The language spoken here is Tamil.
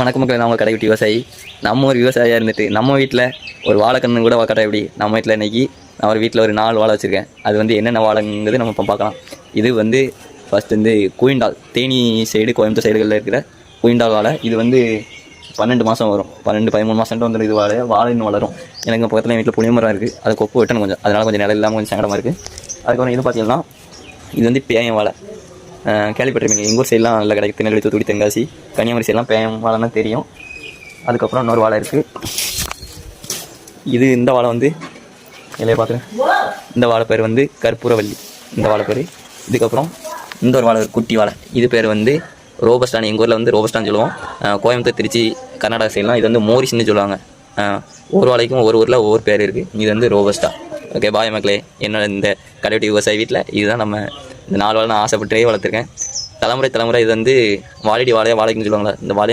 வணக்கம் மக்கள் நம்ம கடை கடைக்குட்டி விவசாயி. நம்ம ஒரு விவசாயியாக இருந்துட்டு நம்ம வீட்டில் ஒரு வாழைக்கன்று கூட கடை எப்படி? நம்ம வீட்டில் இன்றைக்கி நான் ஒரு வீட்டில் ஒரு நாலு வாழை வச்சுருக்கேன். அது வந்து என்னென்ன வாழைங்கிறது நம்ம இப்போ பார்க்கலாம். இது வந்து ஃபஸ்ட் வந்து குயிண்டால் தேனி சைடு கோயம்புத்தூர் சைடுகளில் இருக்கிற குயிண்டால் வாழை. இது வந்து பன்னெண்டு மாதம் வரும். பன்னெண்டு பதிமூணு மாதம் வந்துடும் இது வாழை. வாழை இன்னும் வளரும். எனக்கு பக்கத்தில் வீட்டில் புளிய மரம் இருக்குது அது கொப்பு வெட்டணும் கொஞ்சம். அதனால் கொஞ்சம் நிலம் இல்லாமல் கொஞ்சம் சங்கடமாக இருக்குது அதுக்கப்புறம் இது பார்த்தீங்கன்னா இது வந்து பேயம் வாழை. கேள்விப்பட்டிருப்பீங்க. எங்கள் ஊர் சைட்லாம் நல்லா கிடைக்கும் திருநெல்வேலி தூத்துக்குடி தென்காசி கன்னியாகுமரி சைட்லாம் பேயம் வாழைன்னா தெரியும். அதுக்கப்புறம் இன்னொரு வாழை இருக்குது இது இந்த வாழை வந்து இலையை பார்த்துருங்க. இந்த வாழை பேர் வந்து கற்பூரவல்லி. இந்த வாழை பேர். இதுக்கப்புறம் இந்த ஒரு வாழை குட்டி வாழை. இது பேர் வந்து ரோபஸ்டான். எங்கள் ஊரில் வந்து ரோபஸ்டான் சொல்லுவோம். கோயம்புத்தூர் திருச்சி கர்நாடகா சைட்லாம் இது வந்து மோரிஸ்னு சொல்லுவாங்க. ஒரு வாழைக்கும் ஒரு ஊரில் ஒவ்வொரு பேர் இருக்குது இது வந்து ரோபஸ்டா ஓகே பாய் மக்களே. என்னோட இந்த கடைவெட்டி விவசாய வீட்டில் இதுதான் நம்ம இந்த நாலு வாழை நான் ஆசைப்பட்டே வளர்த்துருக்கேன். தலைமுறை தலைமுறை இது வந்து வாழைடி வாழையா வாழைக்குன்னு சொல்லுவாங்களா இந்த வாழை